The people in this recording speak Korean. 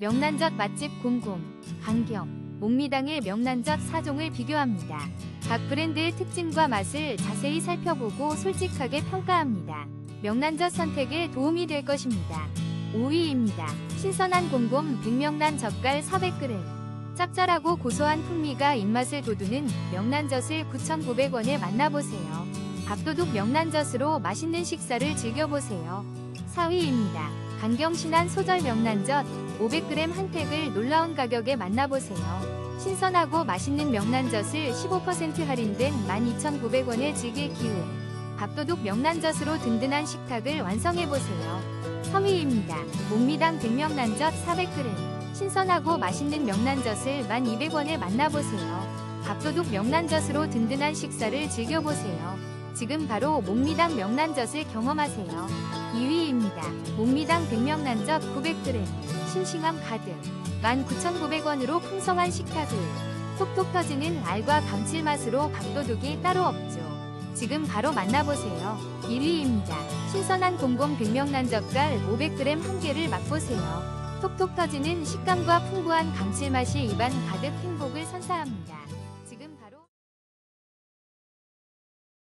명란젓 맛집 곰곰, 강경, 목미당의 명란젓 4종을 비교합니다. 각 브랜드의 특징과 맛을 자세히 살펴보고 솔직하게 평가합니다. 명란젓 선택에 도움이 될 것입니다. 5위입니다. 신선한 곰곰 백명란 젓갈 400g. 짭짤하고 고소한 풍미가 입맛을 돋우는 명란젓을 9,900원에 만나보세요. 밥도둑 명란젓으로 맛있는 식사를 즐겨보세요. 4위입니다. 강경신한 소절 명란젓 500g 한 팩을 놀라운 가격에 만나보세요. 신선하고 맛있는 명란젓을 15% 할인된 12,900원에 즐길 기회. 밥도둑 명란젓으로 든든한 식탁을 완성해보세요. 3위입니다. 목미당 백명란젓 400g. 신선하고 맛있는 명란젓을 1200원에 만나보세요. 밥도둑 명란젓으로 든든한 식사를 즐겨보세요. 지금 바로 목미당 명란젓을 경험하세요. 2위입니다. 목미당 백명란젓 900g. 싱싱함 가득. 19,900원으로 풍성한 식탁을. 톡톡 터지는 알과 감칠맛으로 밥도둑이 따로 없죠. 지금 바로 만나보세요. 1위입니다. 신선한 공공 백명란젓갈 500g 한 개를 맛보세요. 톡톡 터지는 식감과 풍부한 감칠맛이 입안 가득 행복을 선사합니다.